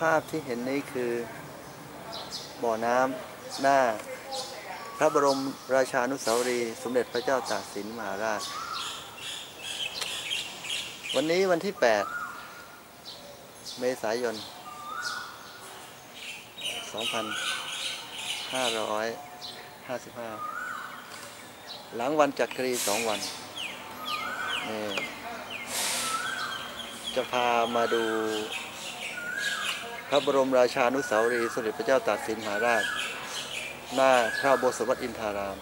ภาพที่เห็นนี้คือ บ่อน้ำหน้า พระบรมราชานุสาวรีย์สมเด็จพระเจ้าตากสินมหาราช วันนี้วันที่ 8 เมษายน 2555 หลังวันจักรีสองวันจะพามาดู พระบรมราชานุสาวรีย์สมเด็จพระเจ้าตากสินมหาราช หน้าพระโบสถวัดอินทาราม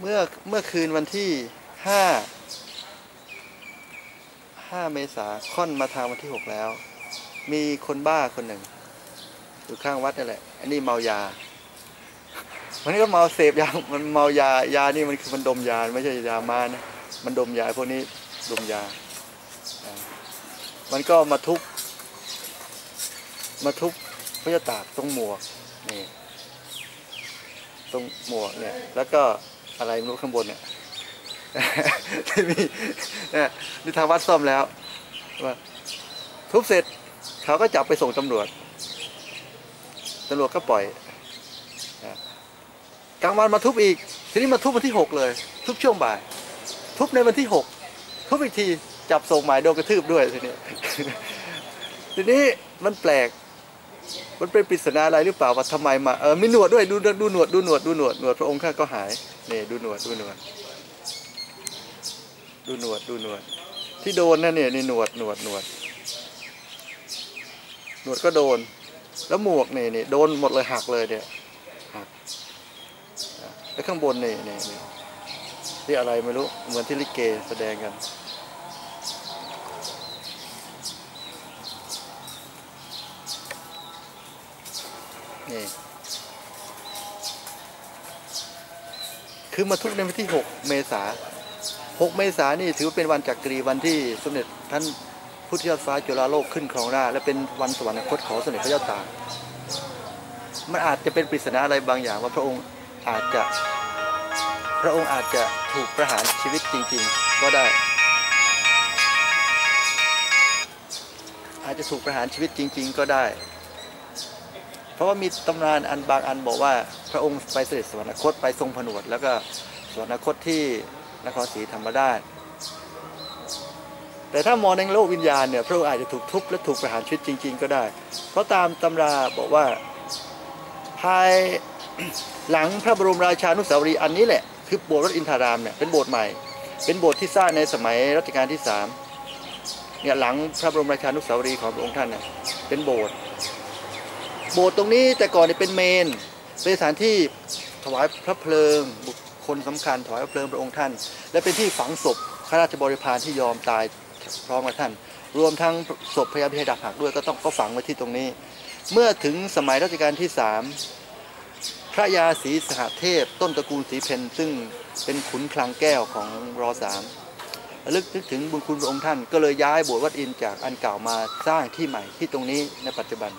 เมื่อเมื่อคืนวันที่ห้าห้าเมษาค่อนมาทางวันที่หกแล้ว มีคนบ้าคนหนึ่ง อยู่ข้างวัดนี่แหละ อันนี้เมายามันก็เมาเสพยา มันเมายา ยานี่มันคือมันดมยา ไม่ใช่ยามานะ มันดมยาพวกนี้ดมยา มันก็มาทุบมาทุบพระเจ้าตากตรงหมวกนี่ตรงหมวกเนี่ย แล้วก็อะไรไม่รู้ข้างบนเนี่ยที่มีเนี่ยนี่ทางวัดซ่อมแล้วว่าทุบเสร็จเขาก็จับไปส่งตำรวจตำรวจก็ปล่อยกลางวันมาทุบอีก ทีนี้มาทุบวันที่หกเลย ทุบช่วงบ่าย ทุบในวันที่หกทุบอีกที จับส่งหมายโดนกระทืบด้วยทีนี้ทีนี้มันแปลก มันเป็นปริศนาอะไรหรือเปล่าว่าทำไมมาเออมีหนวดด้วยดูดูหนวดดูหนวดดูหนวดหนวดพระองค์ข้าก็หายนี่ดูหนวดดูหนวดดูหนวดดูหนวด ที่โดนนั่นเนี่ยนี่หนวดหนวดหนวดหนวดก็โดน แล้วหมวกเนี่ยนี่โดนหมดเลยหักเลยเนี่ยหักแล้วข้างบนเนี่นี่นี่ที่อะไรไม่รู้เหมือนที่ลิเกแสดงกัน นี่คือมาทุกในวันที่ 6 เมษา6 เมษานี่ถือว่าเป็นวันจักรีวันที่สมเด็จท่านพุทธยอดฟ้าจุฬาโลกขึ้นครองราชและเป็นวันสวรรคตของสมเด็จพระเจ้าตากมันอาจจะเป็นปริศนาอะไรบางอย่างว่าพระองค์อาจจะ พระองค์อาจจะถูกประหารชีวิตจริง ๆ ก็ได้ อาจจะถูกประหารชีวิตจริง ๆ ก็ได้ เพราะว่ามีตำนานอันบางอันบอกว่าพระองค์ไปเสด็จสวรรคตไปทรงผนวด แล้วก็สวรรคตที่นครศรีธรรมราชแต่ถ้ามองในโลกวิญญาณเนี่ยพระองค์อาจจะถูกทุบและถูกประหารชีวิตจริง ๆ ก็ได้ เพราะตามตำราบอกว่าภายหลังพระบรมราชานุสาวรีย์อันนี้แหละคือโบสถ์วัดอินทารามเนี่ยเป็นโบสถ์ใหม่ เป็นโบสถ์ที่สร้างในสมัยรัชกาลที่สามเนี่ยหลังพระบรมราชานุสาวรีย์ของพระองค์ท่านเนี่ยเป็นโบสถ์ โบสถ์ตรงนี้แต่ก่อนเนี่ยเป็นเมน เป็นสถานที่ถวายพระเพลิงบุคคลสำคัญถวายพระเพลิงพระองค์ท่าน และเป็นที่ฝังศพข้าราชบริพารที่ยอมตายพร้อมกับท่าน รวมทั้งศพพระยาพิชัยดาบหักด้วยก็ต้องก็ฝังไว้ที่ตรงนี้ เมื่อถึงสมัยรัชกาลที่สามพระยาศรีสหเทพ ต้นตระกูลศรีเพนซึ่งเป็นขุนคลังแก้วของรอสามลึกนึกถึงบุญคุณพระองค์ท่าน ก็เลยย้ายโบสถ์วัดอินจากอันเก่ามาสร้างที่ใหม่ที่ตรงนี้ในปัจจุบัน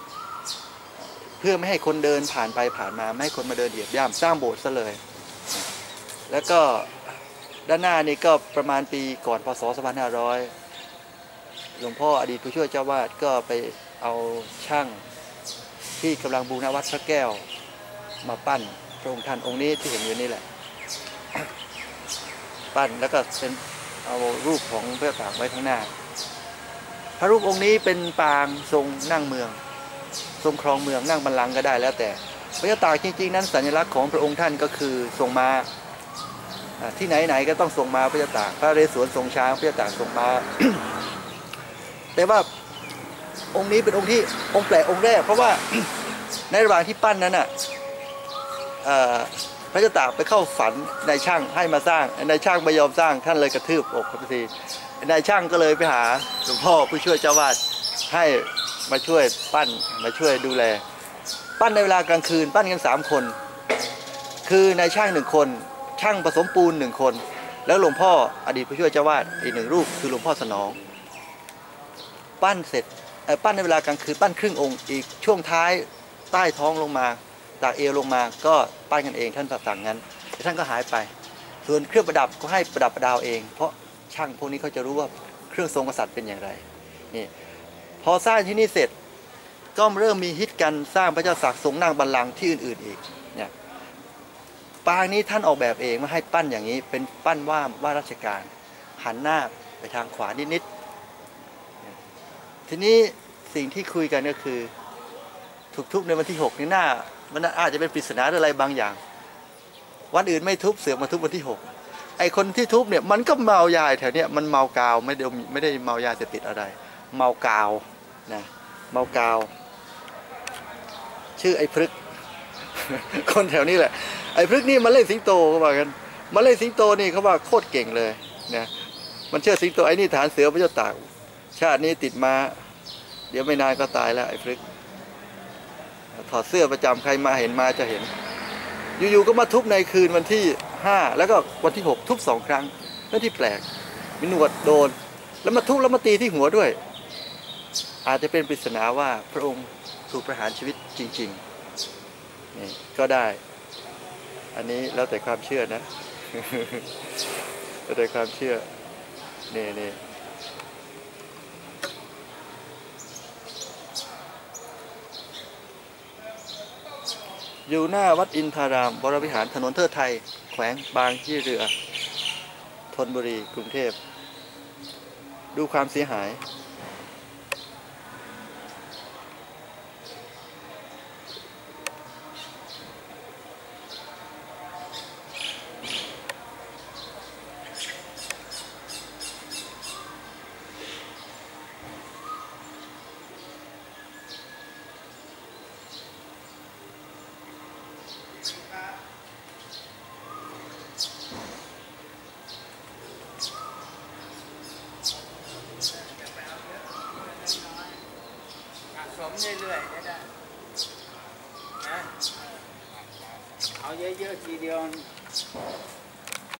เพื่อไม่ให้คนเดินผ่านไปผ่านมาไม่ให้คนมาเดินเหยียบย่ำสร้างโบสถ์ซะเลย แล้วก็ด้านหน้านี่ก็ประมาณปีก่อนพศ 2500 หลวงพ่ออดีตผู้ช่วยเจ้าวาดก็ไปเอาช่างที่กำลังบูรณวัดพระแก้วมาปั้นพระองค์ท่านองค์นี้ที่เห็นอยู่นี่แหละ ปั้นแล้วก็เป็นเอารูปของพระปางไว้ข้างหน้า พระรูปองค์นี้เป็นปางทรงนั่งเมือง ทรงครองเมืองนั่งบัลลังก์ก็ได้แล้วแต่พระเจ้าตากจริงๆ นั้นสัญลักษณ์ของพระองค์ท่านก็คือทรงมาที่ไหนๆก็ต้องทรงมาพระเจ้าตากพระเรศวรทรงช้างพระเจ้าตากทรงมาแต่ว่าองค์นี้เป็นองค์ที่องค์แปลกองค์แรก เพราะว่าในระหว่างที่ปั้นนั้นน่ะพระเจ้าตากไปเข้าฝันนายช่างให้มาสร้างนายช่างไม่ยอมสร้างท่านเลยกระทืบอกทันทีนายช่างก็เลยไปหาหลวงพ่อผู้ช่วยเจ้าวาดให้ มาช่วยปั้นมาช่วยดูแล ปั้นในเวลากลางคืน ปั้นกันสามคน คือนายช่างหนึ่งคน ช่างผสมปูนหนึ่งคน แล้วหลวงพ่ออดีตผู้ช่วยเจ้าวาดอีกหนึ่งรูปคือหลวงพ่อสนอง ปั้นเสร็จปั้นในเวลากลางคืนปั้นครึ่งองค์อีกช่วงท้ายใต้ท้องลงมาจากเอวลงมาก็ปั้นกันเองท่านสั่งงั้นแต่ท่านก็หายไป ส่วนเครื่องประดับก็ให้ประดับประดาวเอง เพราะช่างพวกนี้เขาจะรู้ว่าเครื่องทรงกษัตริย์เป็นอย่างไรนี่ อสร้างที่นี่เสร็จก็เริ่มมีฮิตกันสร้างพระเจ้าศักดิ์ทรงนั่งบัลลังก์ที่อื่น ๆอีกเนี่ยปางนี้ท่านออกแบบเองมาให้ปั้นอย่างนี้เป็นปั้นว่าว่าราชการหันหน้าไปทางขวานิดๆทีนี้สิ่งที่คุยกันก็คือถูกทุบในวันที่หกนี่หน้า มันอาจจะเป็นปริศนาอะไรบางอย่าง วันอื่นไม่ทุบเสือกมาทุบวันที่หกไอคนที่ทุบเนี่ยมันก็เมายาแถวเนี้ยมันเมากาวไม่ได้ไม่ได้เมายาเสพติดอะไร เมากาว นะเมากาว ชื่อไอ้พฤก คนแถวนี้แหละ ไอ้พฤกนี่มันเล่นสิงโตเขาบอกกันมันเล่นสิงโตนี่เขาว่าโคตรเก่งเลยนะมันเชื่อสิงโตไอ้นี่ฐานเสือพระเจ้าตาก ชาตินี้ติดมาเดี๋ยวไม่นานก็ตายแล้วไอ้พฤกถอดเสื้อประจำใครมาเห็นมาจะเห็น อยู่ๆก็มาทุบในคืนวันที่ห้าแล้วก็วันที่หกทุบสองครั้งนั่นที่แปลกมีหนวดโดน แล้วมาทุบแล้วมาตีที่หัวด้วย อาจจะเป็นปริศนาว่าพระองค์ถูกประหารชีวิตจริงๆนี่ก็ได้ อันนี้แล้วแต่ความเชื่อนะแล้วแต่ความเชื่อนี่นี่อยู่หน้าวัดอินทารามวรวิหารถนนเทิดไทย แขวงบางยี่เรือธนบุรีกรุงเทพ ดูความเสียหาย เรื่อยๆก็ได้นะเอาเยอะๆทีเดียว